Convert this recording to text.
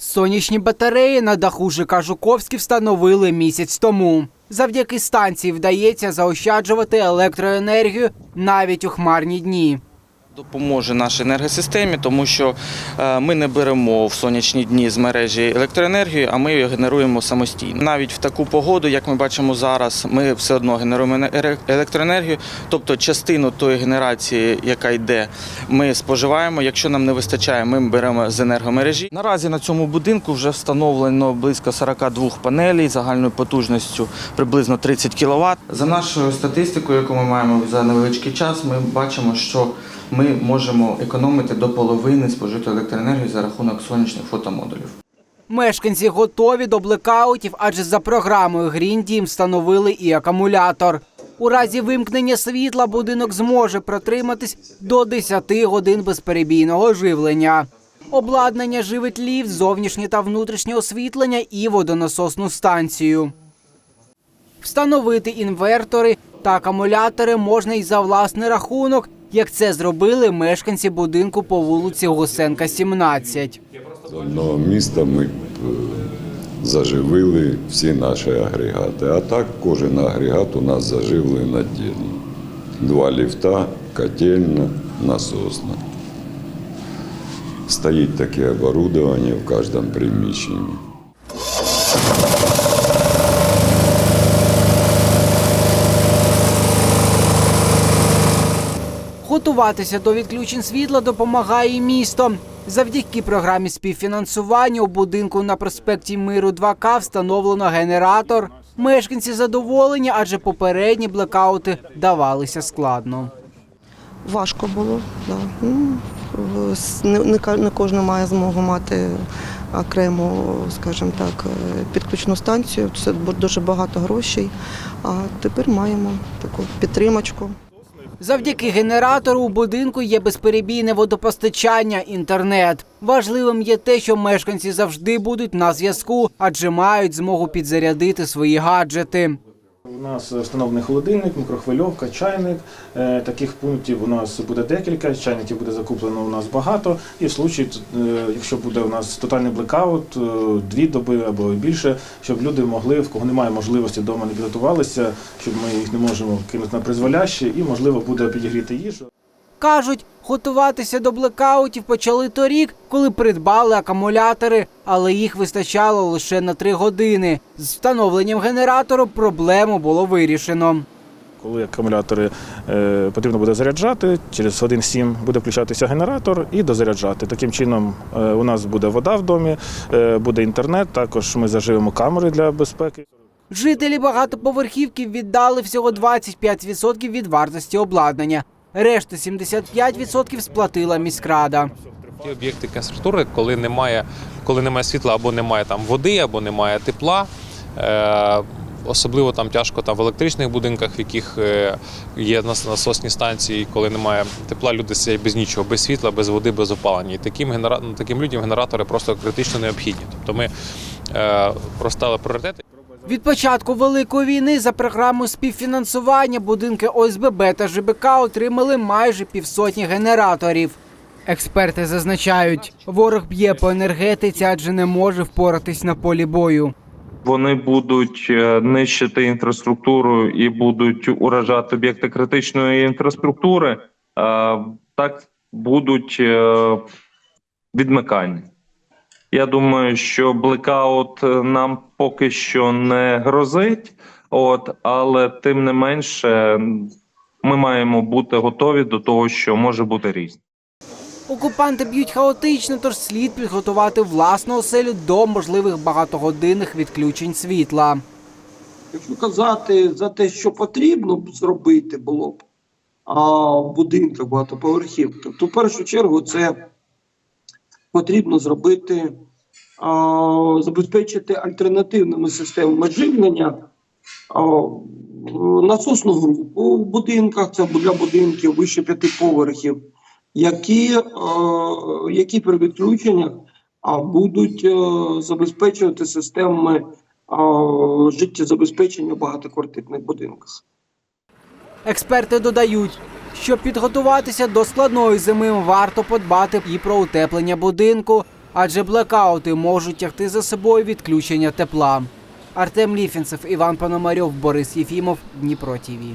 Сонячні батареї на даху ЖК Жуковські встановили місяць тому. Завдяки станції вдається заощаджувати електроенергію навіть у хмарні дні. Допоможе нашій енергосистемі, тому що е, ми не беремо в сонячні дні з мережі електроенергію, а ми її генеруємо самостійно. Навіть в таку погоду, як ми бачимо зараз, ми все одно генеруємо ене- електроенергію, тобто частину тої генерації, яка йде, ми споживаємо. Якщо нам не вистачає, ми беремо з енергомережі. Наразі на цьому будинку вже встановлено близько 42 панелей загальною потужністю приблизно 30 кВт. За нашою статистикою, яку ми маємо за невеличкий час, ми бачимо, що ми можемо економити до половини спожитої електроенергії за рахунок сонячних фотомодулів. Мешканці готові до блекаутів, адже за програмою Team встановили і акумулятор. У разі вимкнення світла будинок зможе протриматись до 10 годин безперебійного живлення. Обладнання живить ліфт, зовнішнє та внутрішнє освітлення і водонасосну станцію. Встановити інвертори та акумулятори можна і за власний рахунок, як це зробили мешканці будинку по вулиці Гусенка, 17. З одного міста ми е, заживили всі наші агрегати. А так кожен агрегат у нас заживлений надільно. Два ліфта, котельна, насосна. Стоїть таке оборудование в кожному приміщенні. Готуватися до відключень світла допомагає і місто. Завдяки програмі співфінансування у будинку на проспекті Миру 2К встановлено генератор. Мешканці задоволені, адже попередні блекаути давалися складно. Важко було. Да. Ну, не кожен має змогу мати окрему, скажімо так, е, підключну станцію. Це дуже багато грошей. А тепер маємо таку підтримочку. Завдяки генератору у будинку є безперебійне водопостачання, інтернет. Важливим є те, що мешканці завжди будуть на зв'язку, адже мають змогу підзарядити свої гаджети. У нас встановлений холодильник, мікрохвильовка, чайник. Е, Таких пунктів у нас буде декілька. Чайників буде закуплено у нас багато. І в случаї, е, якщо буде у нас тотальний блекаут, е, дві доби або більше, щоб люди могли, в кого немає можливості вдома не підготувалися, щоб ми їх не можемо кинути на призволяще, і можливо буде підігріти їжу. Кажуть, готуватися до блекаутів почали торік, коли придбали акумулятори, але їх вистачало лише на три години. З встановленням генератору проблему було вирішено. Коли акумулятори е, потрібно буде заряджати, через 1-7 буде включатися генератор і дозаряджати. Таким чином е, у нас буде вода в домі, е, буде інтернет. Також ми заживемо камери для безпеки. Жителі багатоповерхівки віддали всього 25% від вартості обладнання. Решту 75% сплатила міськрада. Ті об'єкти інфраструктури, коли немає, коли немає світла або немає там води, або немає тепла. Е, Особливо там тяжко там в електричних будинках, в яких е, є насосні станції, коли немає тепла, люди сидять без нічого, без світла, без води, без опалення. І таким генера... таким людям генератори просто критично необхідні. Тобто ми е, розставили пріоритети. Від початку великої війни за програмою співфінансування будинки ОСББ та ЖБК отримали майже півсотні генераторів. Експерти зазначають, ворог б'є по енергетиці, адже не може впоратись на полі бою. Вони будуть е, нищити інфраструктуру і будуть уражати об'єкти критичної інфраструктури. Е, Так будуть е, відмикання. Я думаю, що блекаут е, нам поки що не грозить, от, але тим не менше ми маємо бути готові до того, що може бути різне. Окупанти б'ють хаотично, тож слід підготувати власну оселю до можливих багатогодинних відключень світла. Якщо казати за те, що потрібно б зробити було б а, будинках багатоповерхівках, то в першу чергу це потрібно зробити, а, забезпечити альтернативними системами живлення в- насосну групу в будинках, це для будинків вище п'яти поверхів, які, а, які при відключеннях а, будуть е, забезпечувати системами а, життєзабезпечення в багатоквартирних будинках. Експерти додають, щоб підготуватися до складної зими, варто подбати і про утеплення будинку. адже блекаути можуть тягти за собою відключення тепла. Артем Ліфінцев, Іван Пономарьов, Борис Єфімов, Дніпро ТІВІ.